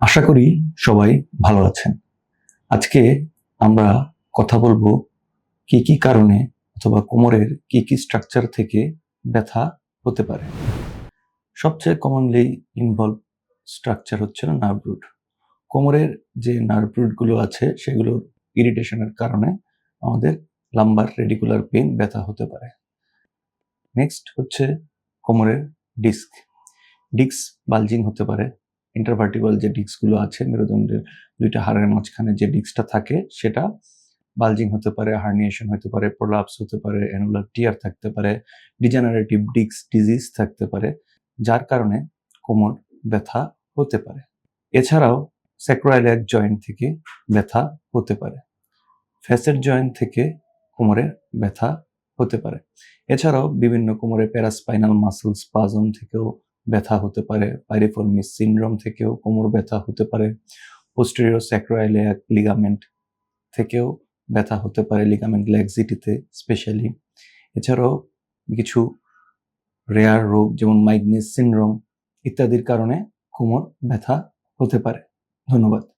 আশা করি সবাই ভালো আছেন। আজকে আমরা কথা বলব কি কি কারণে অথবা কোমরের কি কি স্ট্রাকচার থেকে ব্যথা হতে পারে। সবচেয়ে কমনলি ইনভলভ স্ট্রাকচার হচ্ছে নার্ভ রুট কোমরের যে নার্ভ রুটগুলো আছে সেগুলোর ইরিটেশনের কারণে আমাদের লাম্বার রেডিকুলার পেন ব্যথা হতে পারে। নেক্সট হচ্ছে কোমরের ডিস্ক ডিস্ক বালজিং হতে পারে। ইন্টারভার্টিবল যে ডিস্কগুলো আছে, মেরুদণ্ডের দুইটা হাড়ের মাঝখানে যে ডিস্কটা থাকে, সেটা বালজিং হতে পারে হার্নিয়েশন হতে পারে প্রলাপস হতে পারে অ্যানুলার টিয়ার থাকতে পারে ডিজেনারেটিভ ডিস্ক ডিজিজ থাকতে পারে, যার কারণে কোমর ব্যথা হতে পারে। এছাড়াও স্যাক্রোয়াইলিয়াক জয়েন্ট থেকে ব্যথা হতে পারে ফ্যাসেট জয়েন্ট থেকে কোমরে ব্যথা হতে পারে। এছাড়াও বিভিন্ন কোমরে প্যারাস্পাইনাল মাসল স্পাজম থেকেও ব্যথা হতে পারে পাইরিফর্মিস সিনড্রোম থেকেও কোমর ব্যথা হতে পারে পোস্টেরিয়র স্যাক্রোয়াইলিয়াক লিগামেন্ট থেকেও ব্যথা হতে পারে লিগামেন্ট ল্যাক্সিটিতে স্পেশালি এছাড়াও কিছু রেয়ার রোগ যেমন মাইগনেস সিনড্রোম ইত্যাদির কারণে কোমর ব্যথা হতে পারে। ধন্যবাদ।